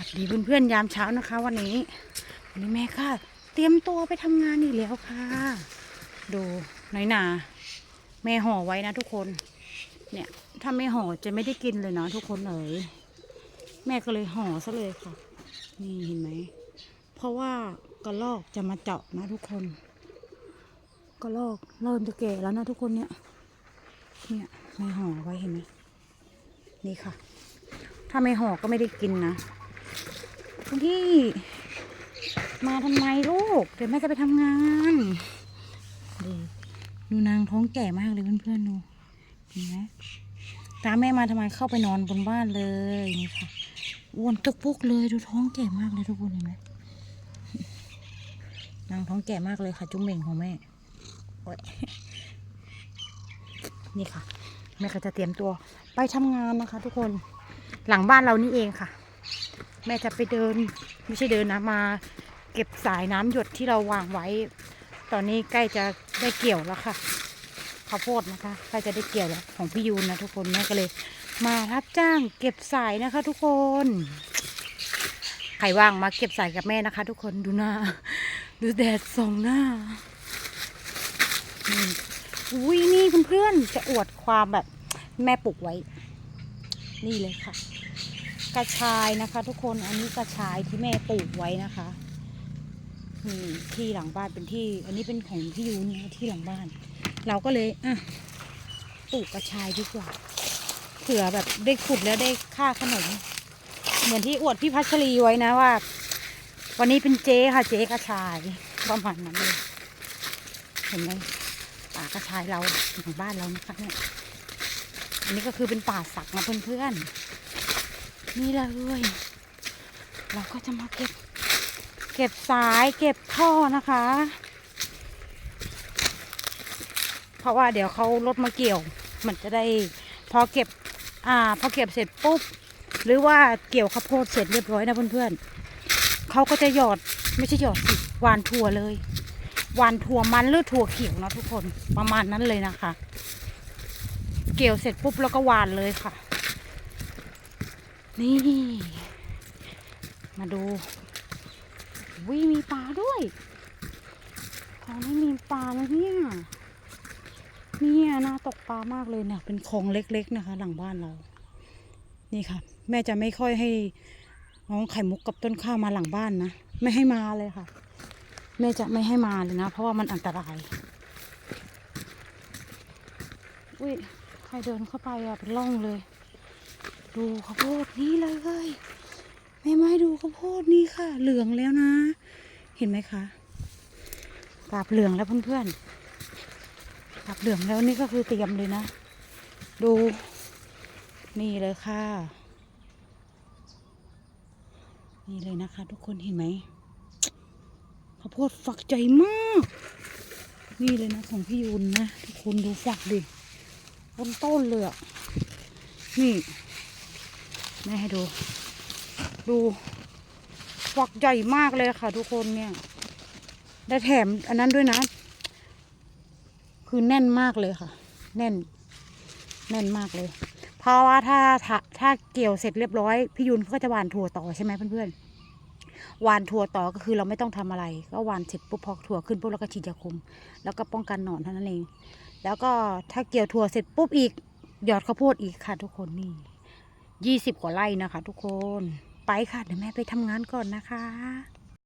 วัสดีเพื่อนๆยามเช้านะคะ วันนี้วันนี้แม่ค่ะเตรียมตัวไปทำงานอีกแล้วค่ะ ดูน้อยนา แม่ห่อไว้นะทุกคน เนี่ยถ้าไม่ห่อจะไม่ได้กินเลยนะทุกคนเอ๋ยแม่ก็เลยห่อซะเลยค่ะ นี่เห็นไหมเพราะว่ากระลอกจะมาเจาะนะทุกคนกระลอกเริ่มจะแก่แล้วนะทุกคนเนี่ยเนี่ยแม่ห่อไว้เห็นไหมนี่ค่ะถ้าไม่ห่อก็ไม่ได้กินนะ คุณพี่ มาทำไมลูก เดี๋ยวแม่จะไปทำงาน ดูดูนางท้องแก่มากเลยเพื่อนๆดูเห็นไหมตามแม่มาทำไมเข้าไปนอนบนบ้านเลยนี่ค่ะอ้วนตุกปุกเลยดูท้องแก่มากเลยทุกคนเห็นไหมนางท้องแก่มากเลยค่ะ จุ้มเหม่งของแม่โอ๊ยนี่ค่ะ แม่ก็จะเตรียมตัวไปทำงานนะคะ ทุกคนหลังบ้านเรานี่เองค่ะ แม่จะไปเดิน ไม่ใช่เดินนะมา เก็บสายน้ำหยดที่เราวางไว้ ตอนนี้ใกล้จะได้เกี่ยวแล้วค่ะข้าวโพดนะคะใกล้จะได้เกี่ยวแล้วของพี่ยูนนะทุกคนแม่ก็เลย มารับจ้างเก็บสายนะคะ ทุกคนใครว่างมาเก็บสายกับแม่นะคะ ทุกคนดูหน้า ดูแดดส่องหน้าอุ้ยนี่เพื่อนๆจะอวดความแบบแม่ปลูกไว้ นี่เลยค่ะ กระชายนะคะ ทุกคนอันนี้กระชายที่แม่ปลูกไว้นะคะนี่ที่หลังบ้านเป็นที่ อันนี้เป็นของพี่ยูนที่หลังบ้าน เราก็เลยอะปลูกกระชายดีกว่าเผื่อแบบได้ขุดแล้วได้ค่าขนม เหมือนที่อวดพี่พัชรีไว้นะว่า วันนี้เป็นเจ๊ค่ะเจ๊กระชายประมาณนั้นเลยเห็นไหมป่ากระชายเราของบ้านเรานะคะเนี่ยอันนี้ก็คือเป็นป่าสักนะเพื่อนๆ นี่เลย เราก็จะมาเก็บ เก็บสายเก็บท่อนะคะ เพราะว่าเดี๋ยวเขารถมาเกี่ยว มันจะได้พอเก็บ อ่า พอเก็บเสร็จปุ๊บ หรือว่าเกี่ยวข้าวโพดเสร็จเรียบร้อยนะเพื่อนๆเขาก็จะหยอดไม่ใช่หยอดสิหวานถั่วเลยหวานถั่วมันหรือถั่วเขียวนะทุกคนประมาณนั้นเลยนะคะ เกี่ยวเสร็จปุ๊บแล้วก็หวานเลยค่ะ นี่ มาดูวิมีปลาด้วยตอนนี้มีปลาแล้วเนี่ยเนี่ยน่าตกปลามากเลยเนี่ยเป็นคลองเล็ก ๆนะคะ หลังบ้านเรา นี่ค่ะ แม่จะไม่ค่อยให้น้องไข่มุกกับต้นข้าวมาหลังบ้านนะไม่ให้มาเลยค่ะ แม่จะไม่ให้มาเลยนะ เพราะว่ามันอันตรายอุ้ยใครเดินเข้าไปอะเป็นร่องเลย ดูข้าวโพดนี่เลยแม่ไม้ดูข้าวโพดนี่ค่ะ เหลืองแล้วนะ เห็นไหมคะปราบเหลืองแล้วเพื่อนๆปราบเหลืองแล้วนี่ก็คือเตรียมเลยนะ ดูนี่เลยค่ะ นี่เลยนะคะ ทุกคนเห็นไหมข้าวโพดฝักใจมาก นี่เลยนะของพี่ยุนนะ ทุกคนดูฝักดิต้นต้นเลยอะนี่ แม่ให้ดู ดูฝักใหญ่มากเลยค่ะทุกคนเนี่ยได้แถมอันนั้นด้วยนะ คือแน่นมากเลยค่ะ แน่น แน่นมากเลย เพราะว่าถ้าถ้าถ้าเกี่ยวเสร็จเรียบร้อยพี่ยุนเขาก็จะหวานถั่วต่อใช่ไหมเพื่อนๆหวานถั่วต่อก็คือเราไม่ต้องทำอะไร ก็หวานเสร็จปุ๊บพอถั่วขึ้นปุ๊บเราก็ฉีดยาคุม แล้วก็ป้องกันหนอนเท่านั้นเอง แล้วก็ถ้าเกี่ยวถั่วเสร็จปุ๊บอีกหยอดข้าวโพดอีกค่ะทุกคนนี่ ยี่สิบกว่าไร่นะคะ ทุกคน ไปค่ะ เดี๋ยวแม่ไปทำงานก่อนนะคะ